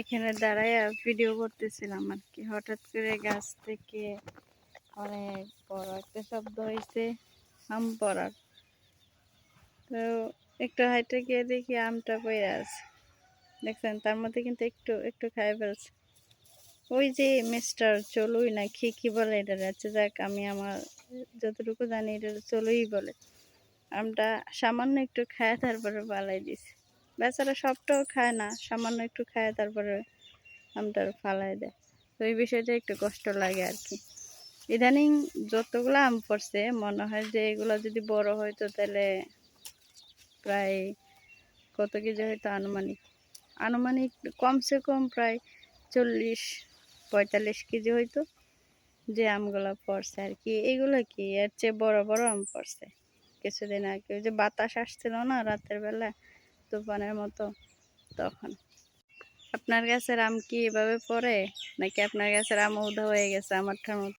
এখানে দাঁড়ায় ভিডিও করতেছিলাম আর কি হঠাৎ করে গাছ থেকে অনেক বড় একটা শব্দ হয়েছে আম পড়ার। তো একটু হাইটে গিয়ে দেখি আমটা পড়ে আছে। দেখছেন, তার মধ্যে কিন্তু একটু একটু খাই ফেলছে। ওই যে মিস্টার চলুই না কি কি বলে এটা যাচ্ছে যাক, আমি আমার যতটুকু জানি এটা চলুই বলে। আমটা সামান্য একটু খায়, তারপরে পালাই দিছে। বেচারা সবটাও খায় না, সামান্য একটু খায়, তারপরে আমটা ফালাই দেয়। তো এই বিষয়টা একটু কষ্ট লাগে আর কি। ইদানিং যতগুলো আম পড়ছে, মনে হয় যে এগুলো যদি বড় হয়তো তাহলে প্রায় কত কেজি হয়তো আনুমানিক। আনুমানিক কমসে কম প্রায় চল্লিশ, পঁয়তাল্লিশ কেজি হয়তো যে আমগুলো পড়ছে আর কি। এগুলো কি? এর চেয়ে বড় বড় আম পড়ছে। কিছুদিন আগে ওই যে বাতাস আসছিল না রাতের বেলা তুফানের মতো তখন। আপনার গাছের আম কি এভাবে পড়ে? নাকি আপনার গাছের আম উধা হয়ে গেছে আমারটার মতো?